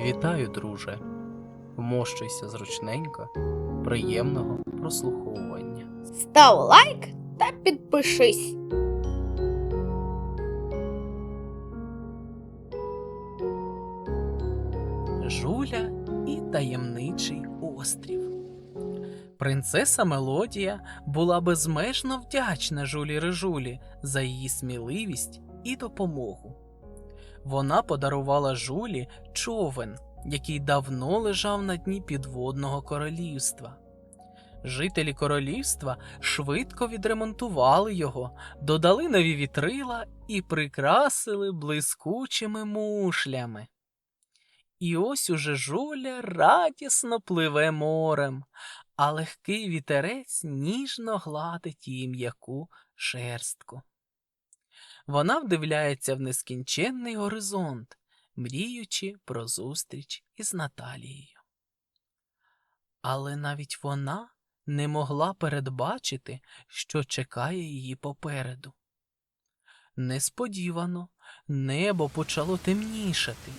Вітаю, друже. Вмощуйся зручненько, приємного прослуховування. Став лайк та підпишись. Жуля і таємничий острів. Принцеса Мелодія була безмежно вдячна Жулі Рижулі за її сміливість і допомогу. Вона подарувала Жулі човен, який давно лежав на дні підводного королівства. Жителі королівства швидко відремонтували його, додали нові вітрила і прикрасили блискучими мушлями. І ось уже жуля радісно пливе морем, а легкий вітерець ніжно гладить її м'яку шерстку. Вона вдивляється в нескінченний горизонт, мріючи про зустріч із Наталією. Але навіть вона не могла передбачити, що чекає її попереду. Несподівано небо почало темнішати.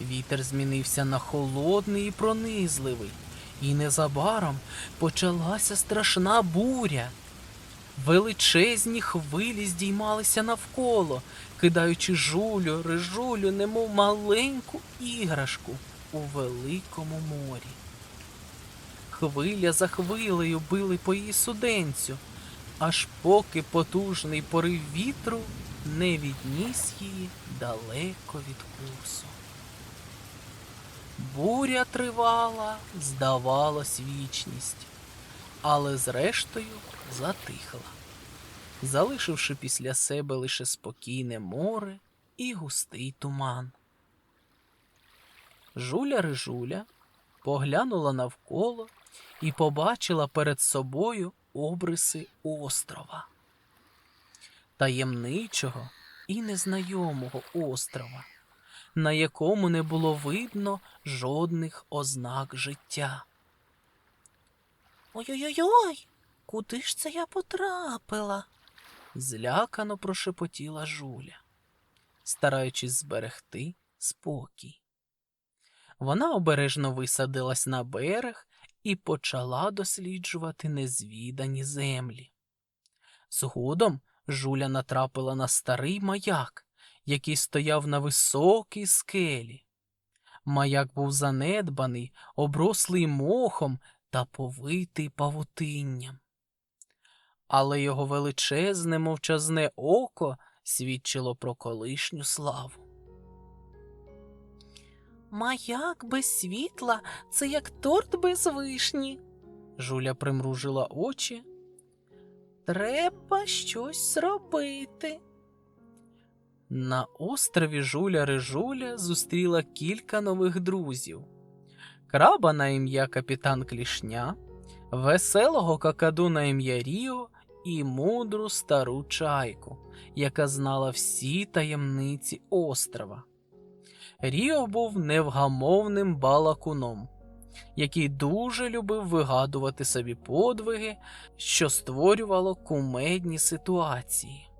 Вітер змінився на холодний і пронизливий, і незабаром почалася страшна буря. Величезні хвилі здіймалися навколо, кидаючи жулю, рижулю, немов маленьку іграшку у великому морі. Хвиля за хвилею били по її суденцю, аж поки потужний порив вітру не відніс її далеко від курсу. Буря тривала, здавалось, вічність, але зрештою затихла, залишивши після себе лише спокійне море і густий туман. Жуля Рижуля поглянула навколо і побачила перед собою обриси острова, таємничого і незнайомого острова на якому не було видно жодних ознак життя. Ой-ой-ой, куди ж це я потрапила? злякано прошепотіла Жуля, стараючись зберегти спокій. Вона обережно висадилась на берег і почала досліджувати незвідані землі. Згодом Жуля натрапила на старий маяк, який стояв на високій скелі. Маяк був занедбаний, оброслий мохом та повитий павутинням. Але його величезне мовчазне око свідчило про колишню славу. Маяк без світла це як торт без вишні. Жуля примружила очі. Треба щось зробити. На острові Жуля Рижуля зустріла кілька нових друзів: краба на ім'я Капітан Клішня, веселого какаду на ім'я Ріо і мудру стару чайку, яка знала всі таємниці острова. Ріо був невгамовним балакуном, який дуже любив вигадувати собі подвиги, що створювало кумедні ситуації.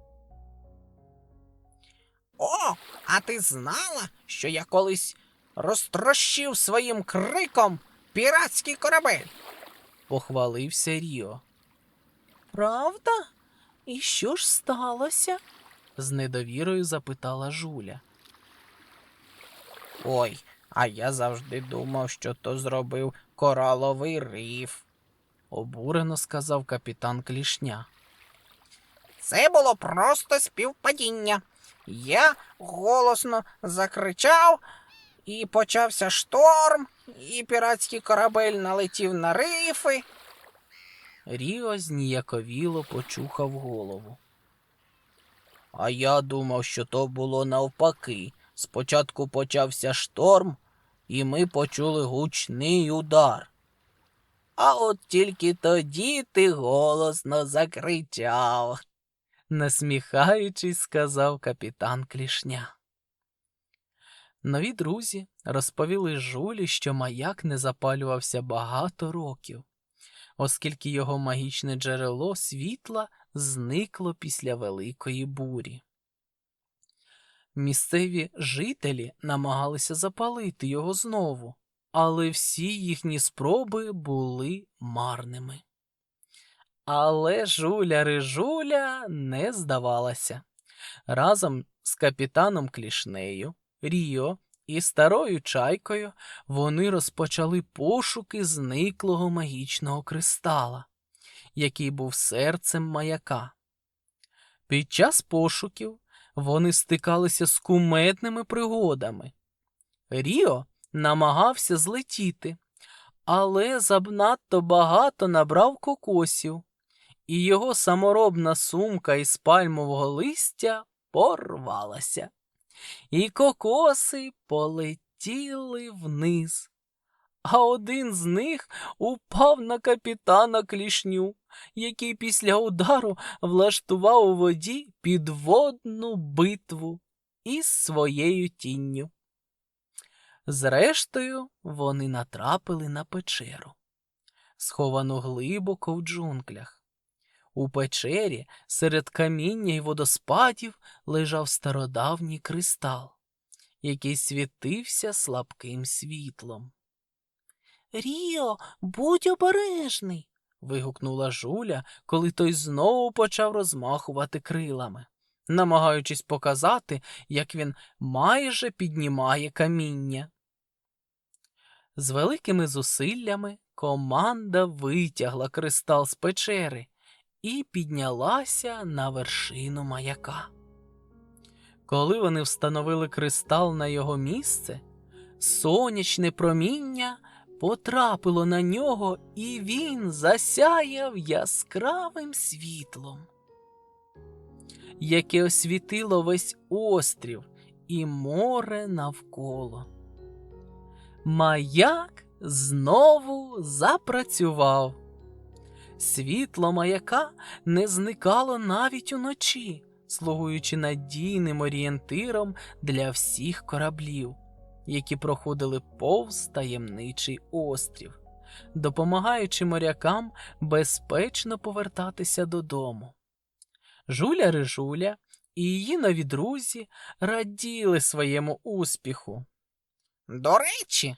О, а ти знала, що я колись розтрощив своїм криком піратський корабель? похвалився Ріо. Правда? І що ж сталося? з недовірою запитала Жуля. Ой, а я завжди думав, що то зробив кораловий риф. обурено сказав капітан Клішня. Це було просто співпадіння. Я голосно закричав, і почався шторм, і піратський корабель налетів на рифи. Ріо зніяковіло почухав голову. А я думав, що то було навпаки. Спочатку почався шторм, і ми почули гучний удар. А от тільки тоді ти голосно закричав. насміхаючись, сказав капітан Клішня. Нові друзі розповіли Жулі, що маяк не запалювався багато років, оскільки його магічне джерело світла зникло після великої бурі. Місцеві жителі намагалися запалити його знову, але всі їхні спроби були марними. Але жуля Рижуля не здавалася. Разом з капітаном Клішнею, Ріо і старою чайкою вони розпочали пошуки зниклого магічного кристала, який був серцем маяка. Під час пошуків вони стикалися з кумедними пригодами. Ріо намагався злетіти, але забнадто багато набрав кокосів, і його саморобна сумка із пальмового листя порвалася. І кокоси полетіли вниз. А один з них упав на капітана клішню, який після удару влаштував у воді підводну битву із своєю тінню. Зрештою, вони натрапили на печеру, сховану глибоко в джунглях. У печері серед каміння й водоспадів лежав стародавній кристал, який світився слабким світлом. Ріо, будь обережний. вигукнула Жуля, коли той знову почав розмахувати крилами, намагаючись показати, як він майже піднімає каміння. З великими зусиллями команда витягла кристал з печери і піднялася на вершину маяка. Коли вони встановили кристал на його місце, сонячне проміння потрапило на нього, і він засяяв яскравим світлом, яке освітило весь острів і море навколо. Маяк знову запрацював. Світло маяка не зникало навіть уночі, слугуючи надійним орієнтиром для всіх кораблів, які проходили повз таємничий острів, допомагаючи морякам безпечно повертатися додому. Жуля Рижуля і її нові друзі раділи своєму успіху. До речі,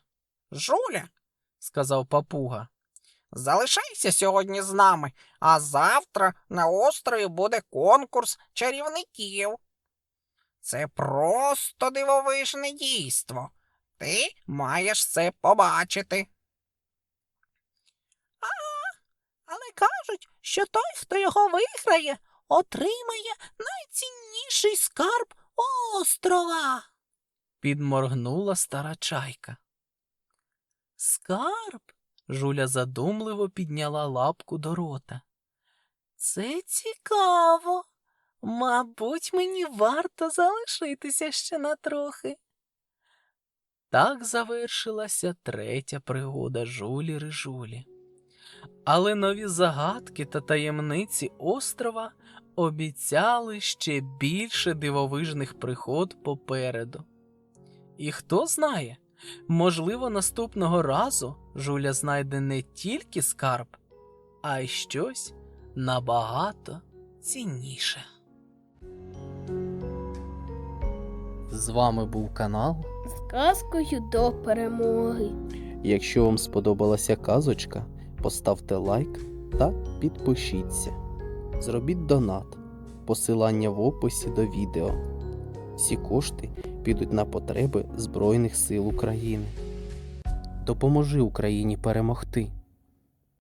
Жуля, сказав папуга. Залишайся сьогодні з нами, а завтра на острові буде конкурс чарівників. Це просто дивовижне дійство. Ти маєш це побачити. А, але кажуть, що той, хто його виграє, отримає найцінніший скарб острова. Підморгнула стара чайка. Скарб? Жуля задумливо підняла лапку до рота. Це цікаво. Мабуть, мені варто залишитися ще на трохи. Так завершилася третя пригода Жулі Рижулі. Але нові загадки та таємниці острова обіцяли ще більше дивовижних пригод попереду. І хто знає, можливо, наступного разу Жуля знайде не тільки скарб, а й щось набагато цінніше. З вами був канал. З казкою до перемоги. Якщо вам сподобалася казочка, поставте лайк та підпишіться. Зробіть донат. Посилання в описі до відео. Всі кошти підуть на потреби Збройних сил України. Допоможи Україні перемогти.